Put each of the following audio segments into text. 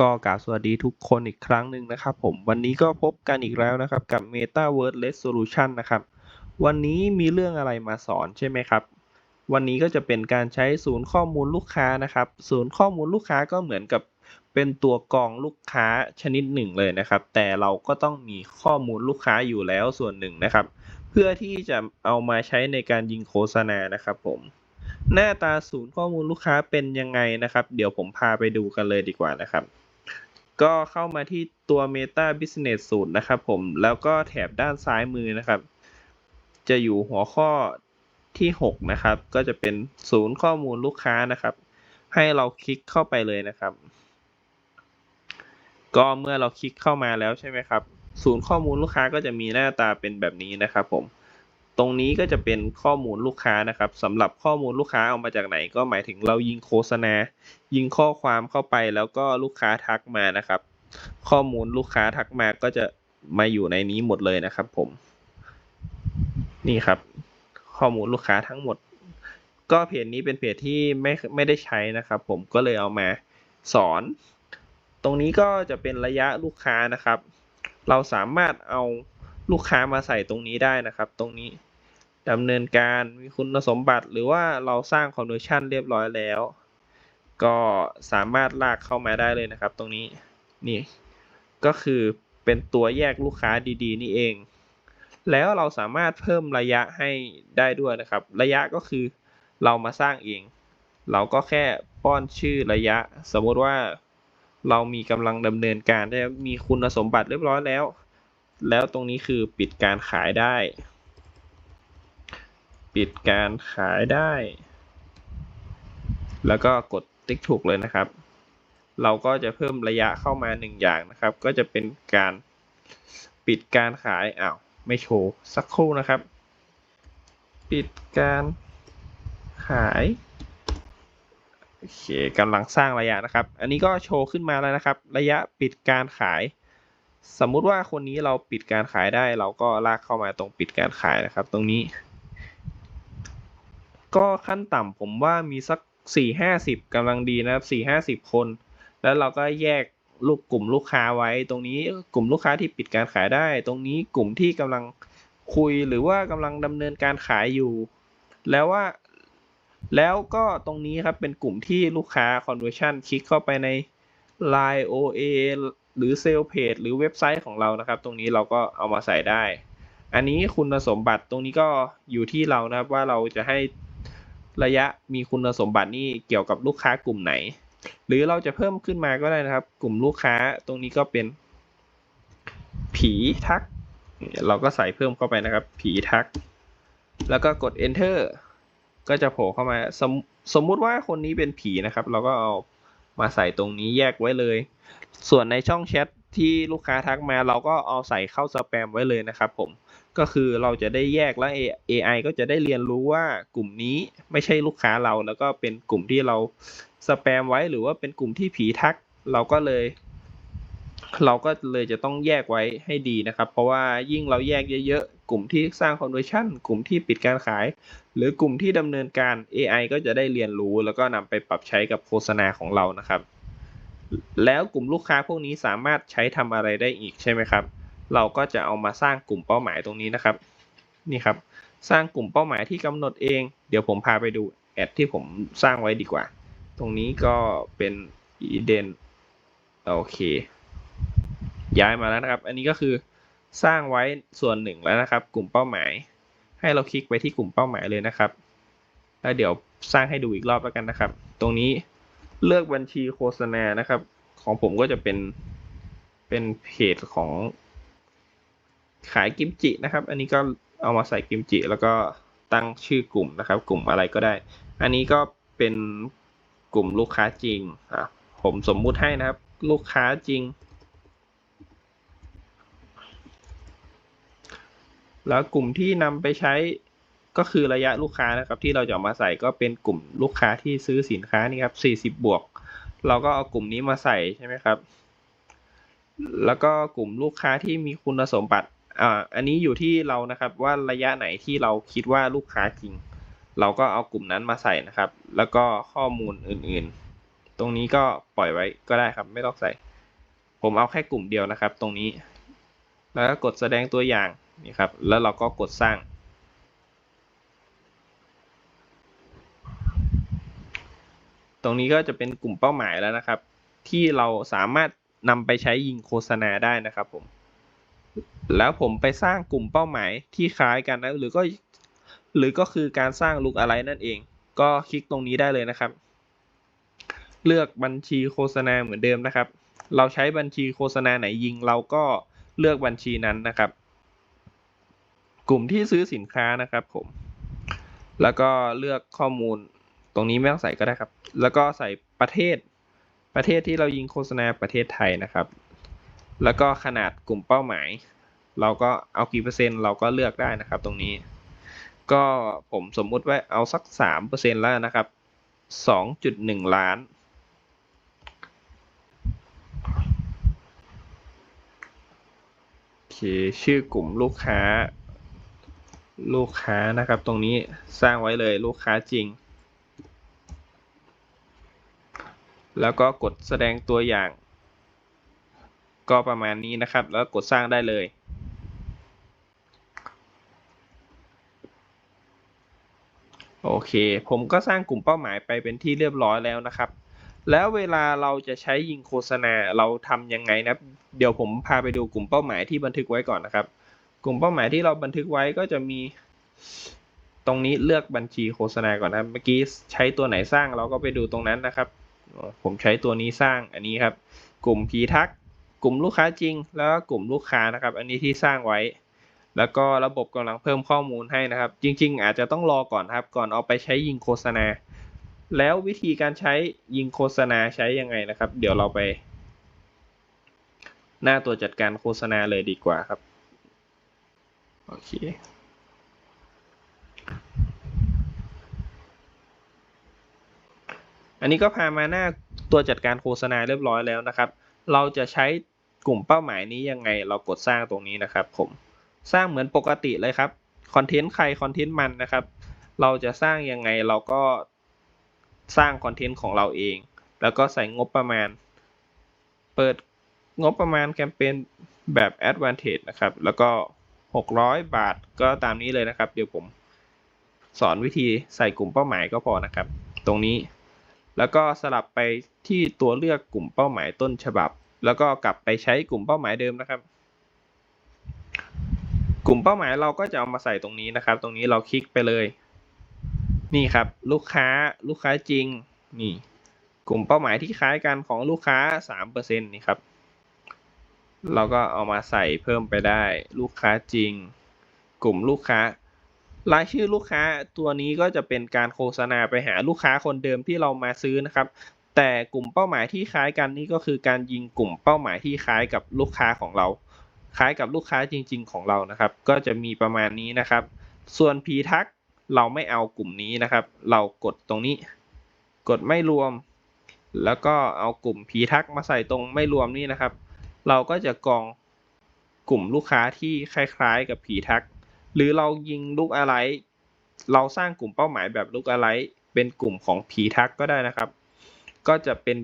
ก็กราบสวัสดีทุกคนอีกครั้งหนึ่งนะครับผมวันนี้ก็พบกันอีกแล้วนะครับกับ Metaverse Resolution นะครับวันนี้มีเรื่องอะไรมาสอนใช่ไหมครับ วันนี้ก็จะเป็นการใช้ศูนย์ข้อมูลลูกค้านะครับ ศูนย์ข้อมูลลูกค้าก็เหมือนกับเป็นตัวกรองลูกค้าชนิดหนึ่งเลยนะครับ แต่เราก็ต้องมีข้อมูลลูกค้าอยู่แล้วส่วนหนึ่งนะครับ เพื่อที่จะเอามาใช้ในการยิงโฆษณานะครับผมหน้าตาศูนย์ข้อมูลลูกค้าเป็นยังไงนะครับ เดี๋ยวผมพาไปดูกันเลยดีกว่านะครับ ก็เข้ามาที่ตัว Meta Business สูตรนะครับผม แล้วก็แถบด้านซ้ายมือนะครับ จะอยู่หัวข้อที่ 6 นะครับ ก็จะเป็นศูนย์ข้อมูลลูกค้านะครับ ให้เราคลิกเข้าไปเลยนะครับ ก็เมื่อเราคลิกเข้ามาแล้วใช่ไหมครับ ศูนย์ข้อมูลลูกค้าก็จะมีหน้าตาเป็นแบบนี้นะครับผม ตรงนี้ก็จะเป็นข้อมูลลูกค้านะครับสำหรับข้อมูลลูกค้าเอามาจากไหน ก็หมายถึงเรายิงโฆษณา ยิงข้อความเข้าไปแล้วก็ลูกค้าทักมานะครับ ข้อมูลลูกค้าทักมาก็จะมาอยู่ในนี้หมดเลยนะครับ ผม นี่ครับ ข้อมูลลูกค้าทั้งหมด ก็เพจนี้เป็นเพจที่ไม่ไม่ได้ใช้นะครับ ผมก็เลยเอามาสอน ตรงนี้ก็จะเป็นระยะลูกค้านะครับ เราสามารถเอาลูกค้ามาใส่ตรงนี้ได้นะครับ ตรงนี้ ดำเนินการมีคุณสมบัติหรือว่าเราสร้างคอนเวอร์ชันเรียบร้อยแล้ว ก็สามารถลากเข้ามาได้เลยนะครับ ตรงนี้นี่ก็คือเป็นตัวแยกลูกค้าดีๆ นี่เอง แล้วเราสามารถเพิ่มระยะให้ได้ด้วยนะครับ ระยะก็คือเรามาสร้างเอง เราก็แค่ป้อนชื่อระยะ สมมติว่าเรามีกำลังดำเนินการได้มีคุณสมบัติเรียบร้อยแล้ว แล้วตรงนี้คือปิดการขายได้ ปิดการขายได้ แล้วก็กดติ๊กถูกเลยนะครับ เราก็จะเพิ่มระยะเข้ามาหนึ่งอย่างนะครับ ก็จะเป็นการปิดการขายอ้าวไม่โชว์สักครู่นะครับ ปิดการขายโอเคกำลังสร้างระยะนะครับ อันนี้ก็โชว์ขึ้นมาแล้วนะครับ ระยะปิดการขาย สมมุติว่าคนนี้เราปิดการขายได้ เราก็ลากเข้ามาตรงปิดการขายนะครับ ตรงนี้ ก็ขั้นต่ำผมว่ามีสักสี่ห้าสิบกำลังดีนะครับสี่ห้าสิบคน แล้วเราก็แยกลูกกลุ่มลูกค้าไว้ ตรงนี้กลุ่มลูกค้าที่ปิดการขายได้ ตรงนี้กลุ่มที่กำลังคุยหรือว่ากำลังดำเนินการขายอยู่ แล้วว่าแล้วก็ตรงนี้ครับเป็นกลุ่มที่ลูกค้า conversion คลิกเข้าไปใน Line OA หรือ Sales Page หรือเว็บไซต์ของเรานะครับ ตรงนี้เราก็เอามาใส่ได้ อันนี้คุณสมบัติตรงนี้ก็อยู่ที่เรานะครับว่าเราจะให้ ระยะมีคุณสมบัตินี่เกี่ยวกับลูกค้ากลุ่มไหน หรือเราจะเพิ่มขึ้นมาก็ได้นะครับ กลุ่มลูกค้าตรงนี้ก็เป็น ผีทัก เราก็ใส่เพิ่มเข้าไปนะครับ ผีทัก แล้วก็กด enter ก็จะโผล่เข้ามาสมสมมุติว่าคนนี้เป็นผีนะครับ เราก็เอามาใส่ตรงนี้แยกไว้เลย ส่วนในช่องแชทที่ลูกค้าทักมาเราก็เอาใส่เข้าสแปมไว้เลยนะครับผม ก็คือเราจะได้แยกแล้ว AI ก็จะได้เรียนรู้ว่ากลุ่มนี้ไม่ใช่ลูกค้าเรา แล้วก็เป็นกลุ่มที่เราสแปมไว้หรือว่าเป็นกลุ่มที่ผีทัก เราก็เลย เราก็เลยจะต้องแยกไว้ให้ดีนะครับ เพราะว่ายิ่งเราแยกเยอะๆ กลุ่มที่สร้าง conversion กลุ่มที่ปิดการขาย หรือกลุ่มที่ดำเนินการ AI ก็จะได้เรียนรู้ แล้วก็นำไปปรับใช้กับโฆษณาของเรานะครับ แล้วกลุ่มลูกค้าพวกนี้สามารถใช้ทำอะไรได้อีกใช่ไหมครับ เราก็จะเอามาสร้างกลุ่มเป้าหมายตรงนี้นะครับ นี่ครับ สร้างกลุ่มเป้าหมายที่กำหนดเอง เดี๋ยวผมพาไปดูแอดที่ผมสร้างไว้ดีกว่า ตรงนี้ก็เป็นอีเดนโอเค ย้ายมาแล้วนะครับ อันนี้ก็คือสร้างไว้ส่วนหนึ่งแล้วนะครับ กลุ่มเป้าหมาย ให้เราคลิกไปที่กลุ่มเป้าหมายเลยนะครับแล้วเดี๋ยวสร้างให้ดูอีกรอบแล้วกันนะครับ ตรงนี้เลือกบัญชีโฆษณานะครับ ของผมก็จะเป็นเป็นเพจของ ขายกิมจินะครับ อันนี้ก็เอามาใส่กิมจิ แล้วก็ตั้งชื่อกลุ่มนะครับ กลุ่มอะไรก็ได้ อันนี้ก็เป็นกลุ่มลูกค้าจริงอะผมสมมุติให้นะครับ ลูกค้าจริง แล้วกลุ่มที่นำไปใช้ก็คือระยะลูกค้านะครับ ที่เราจะมาใส่ก็เป็นกลุ่มลูกค้าที่ซื้อสินค้านี่ครับสี่สิบบวก เราก็เอากลุ่มนี้มาใส่ใช่ไหมครับ แล้วก็กลุ่มลูกค้าที่มีคุณสมบัติ อ่าอันนี้อยู่ที่เรานะครับว่าระยะไหนที่เราคิดว่าลูกค้าจริง เราก็เอากลุ่มนั้นมาใส่นะครับ แล้วก็ข้อมูลอื่นๆ ตรงนี้ก็ปล่อยไว้ก็ได้ครับ ไม่ต้องใส่ ผมเอาแค่กลุ่มเดียวนะครับ ตรงนี้ แล้วก็กดแสดงตัวอย่างนี่ครับ แล้วเราก็กดสร้างตรงนี้ก็จะเป็นกลุ่มเป้าหมายแล้วนะครับ ที่เราสามารถนำไปใช้ยิงโฆษณาได้นะครับผม แล้วผมไปสร้างกลุ่มเป้าหมายที่คล้ายกันนะหรือก็หรือก็คือการสร้างลุกอะไรนั่นเอง ก็คลิกตรงนี้ได้เลยนะครับ เลือกบัญชีโฆษณาเหมือนเดิมนะครับ เราใช้บัญชีโฆษณาไหนยิงเราก็เลือกบัญชีนั้นนะครับ กลุ่มที่ซื้อสินค้านะครับผม แล้วก็เลือกข้อมูลตรงนี้ไม่ต้องใส่ก็ได้ครับ แล้วก็ใส่ประเทศประเทศที่เรายิงโฆษณาประเทศไทยนะครับ แล้วก็ขนาดกลุ่มเป้าหมาย เราก็เอากี่เปอร์เซ็นต์เราก็เลือกได้นะครับ ตรงนี้ ก็ผมสมมุติว่าเอาสักสามเปอร์เซ็นต์แล้วนะครับสองจุดหนึ่งล้าน โอเค ชื่อกลุ่มลูกค้า ลูกค้านะครับ ตรงนี้สร้างไว้เลยลูกค้าจริง แล้วก็กดแสดงตัวอย่าง ก็ประมาณนี้นะครับ แล้วกดสร้างได้เลย โอเค ผมก็สร้างกลุ่มเป้าหมายไปเป็นที่เรียบร้อยแล้วนะครับ แล้วเวลาเราจะใช้ยิงโฆษณาเราทำยังไงนะเดี๋ยวผมพาไปดูกลุ่มเป้าหมายที่บันทึกไว้ก่อนนะครับ กลุ่มเป้าหมายที่เราบันทึกไว้ก็จะมีตรงนี้เลือกบัญชีโฆษณาก่อนนะเมื่อกี้ใช้ตัวไหนสร้างเราก็ไปดูตรงนั้นนะครับ ผมใช้ตัวนี้สร้างอันนี้ครับ กลุ่มพีทัก กลุ่มลูกค้าจริง แล้วก็กลุ่มลูกค้านะครับ อันนี้ที่สร้างไว้ แล้วก็ระบบกำลังเพิ่มข้อมูลให้นะครับ จริง ๆ อาจจะต้องรอก่อนครับ ก่อนเอาไปใช้ยิงโฆษณา แล้ววิธีการใช้ยิงโฆษณาใช้ยังไงนะครับ เดี๋ยวเราไป หน้าตัวจัดการโฆษณาเลยดีกว่าครับ โอเคอันนี้ก็พามาหน้าตัวจัดการโฆษณาเรียบร้อยแล้วนะครับ เราจะใช้กลุ่มเป้าหมายนี้ยังไง เรากดสร้างตรงนี้นะครับผม สร้างเหมือนปกติเลยครับคอนเทนต์ใครคอนเทนต์มันนะครับ เราจะสร้างยังไงเราก็สร้างคอนเทนต์ของเราเอง แล้วก็ใส่งบประมาณ เปิดงบประมาณแคมเปญแบบ Advantage นะครับ แล้วก็ 600 บาทก็ตามนี้เลยนะครับ เดี๋ยวผมสอนวิธีใส่กลุ่มเป้าหมายก็พอนะครับ ตรงนี้ แล้วก็สลับไปที่ตัวเลือกกลุ่มเป้าหมายต้นฉบับ แล้วก็กลับไปใช้กลุ่มเป้าหมายเดิมนะครับ ลุ่มเป้าหมายเราก็จะเอามาใส่ตรงนี้นะครับ ตรงนี้เราคลิกไปเลย นี่ครับ ลูกค้าลูกค้าจริง นี่ กลุ่มเป้าหมายที่คล้ายกันของลูกค้าสามเปอร์เซ็นต์นี่ครับ เราก็เอามาใส่เพิ่มไปได้ ลูกค้าจริง กลุ่มลูกค้ารายชื่อลูกค้าตัวนี้ก็จะเป็นการโฆษณาไปหาลูกค้าคนเดิมที่เรามาซื้อนะครับ แต่กลุ่มเป้าหมายที่คล้ายกันนี่ก็คือการยิงกลุ่มเป้าหมายที่คล้ายกับลูกค้าของเรา คล้ายกับลูกค้าจริง ๆ ของเรานะครับ ก็จะมีประมาณนี้นะครับ ส่วน p ทักเราไม่เอากลุ่มนี้นะครับ เรากดตรงนี้ กดไม่รวม แล้วก็เอากลุ่ม p ทักมาใส่ตรงไม่รวมนี่นะครับ เราก็จะกรองกลุ่มลูกค้าที่คล้าย ๆ กับ p ทักหรือเรายิงลูกอะไร เราสร้างกลุ่มเป้าหมายแบบลูกอะไร เป็นกลุ่มของ p ทักก็ได้นะครับ ก็จะเป็น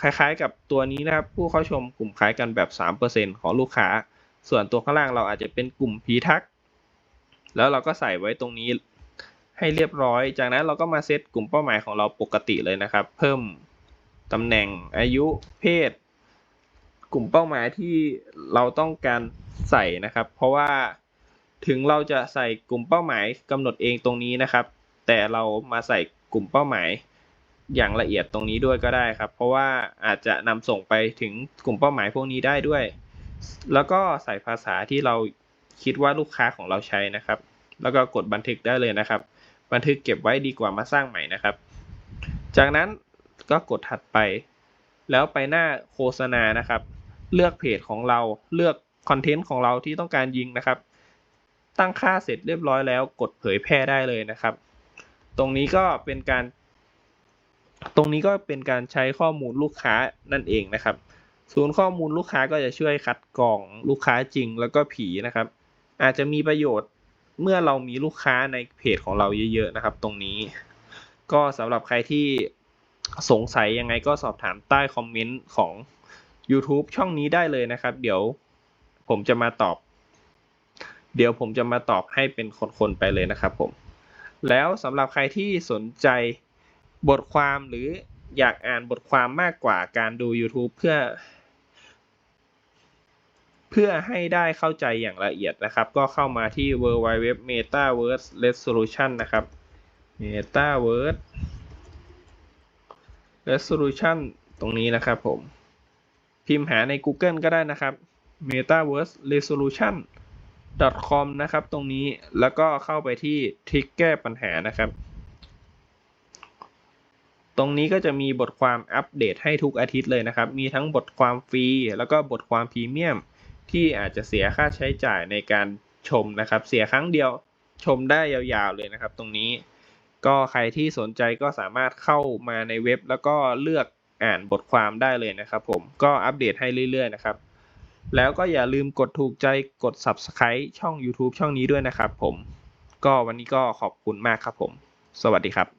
คล้ายๆ กับตัวนี้นะครับ ผู้เข้าชมกลุ่มคล้ายกันแบบ 3%ของลูกค้า ส่วนตัวข้างล่างเราอาจจะเป็นกลุ่ม p ทัก แล้วเราก็ใส่ไว้ตรงนี้ให้เรียบร้อย จากนั้นเราก็มาเซตกลุ่มเป้าหมายของเราปกติเลยนะครับ เพิ่มตำแหน่งอายุเพศ กลุ่มเป้าหมายที่เราต้องการใส่นะครับ เพราะว่าถึงเราจะใส่กลุ่มเป้าหมายกำหนดเองตรงนี้นะครับ แต่เรามาใส่กลุ่มเป้าหมายอย่างละเอียดตรงนี้ด้วยก็ได้ครับ เพราะว่าอาจจะนำส่งไปถึงกลุ่มเป้าหมายพวกนี้ได้ด้วย แล้วก็ใส่ภาษาที่เราคิดว่าลูกค้าของเราใช้นะครับ แล้วก็กดบันทึกได้เลยนะครับ บันทึกเก็บไว้ดีกว่ามาสร้างใหม่นะครับ จากนั้นก็กดถัดไป แล้วไปหน้าโฆษณานะครับ เลือกเพจของเราเลือกคอนเทนต์ของเราที่ต้องการยิงนะครับ ตั้งค่าเสร็จเรียบร้อยแล้วกดเผยแพร่ได้เลยนะครับ ตรงนี้ก็เป็นการ ตรงนี้ก็เป็นการใช้ข้อมูลลูกค้านั่นเองนะครับ ศูนย์ข้อมูลลูกค้าก็จะช่วยคัดกรองลูกค้าจริงแล้วก็ผีนะครับ อาจจะมีประโยชน์เมื่อเรามีลูกค้าในเพจของเราเยอะ ๆ นะครับ ตรงนี้ ก็สำหรับใครที่สงสัยยังไงก็สอบถามใต้คอมเมนต์ของ YouTube ช่องนี้ได้เลยนะครับ เดี๋ยวผมจะมาตอบ เดี๋ยวผมจะมาตอบให้เป็นคนๆไปเลยนะครับผม แล้วสำหรับใครที่สนใจบทความหรืออยากอ่านบทความมากกว่าการดู YouTube เพื่อ เพื่อให้ได้เข้าใจอย่างละเอียดนะครับ ก็เข้ามาที่ www metaverse resolution นะครับ metaverse resolution ตรงนี้นะครับผม พิมพ์หาใน Google ก็ได้นะครับ metaverse resolution com นะครับ ตรงนี้แล้วก็เข้าไปที่ทริกแก้ปัญหานะครับ ตรงนี้ก็จะมีบทความอัปเดตให้ทุกอาทิตย์เลยนะครับ มีทั้งบทความฟรีแล้วก็บทความพรีเมียม ที่อาจจะเสียค่าใช้จ่ายในการชมนะครับ เสียครั้งเดียวชมได้ยาวๆเลยนะครับ ตรงนี้ ก็ใครที่สนใจก็สามารถเข้ามาในเว็บ แล้วก็เลือกอ่านบทความได้เลยนะครับ ผมก็อัปเดตให้เรื่อย ๆ นะครับ แล้วก็อย่าลืมกดถูกใจกด Subscribe ช่อง YouTube ช่องนี้ด้วยนะครับ ผม ก็วันนี้ก็ขอบคุณมากครับผม สวัสดีครับ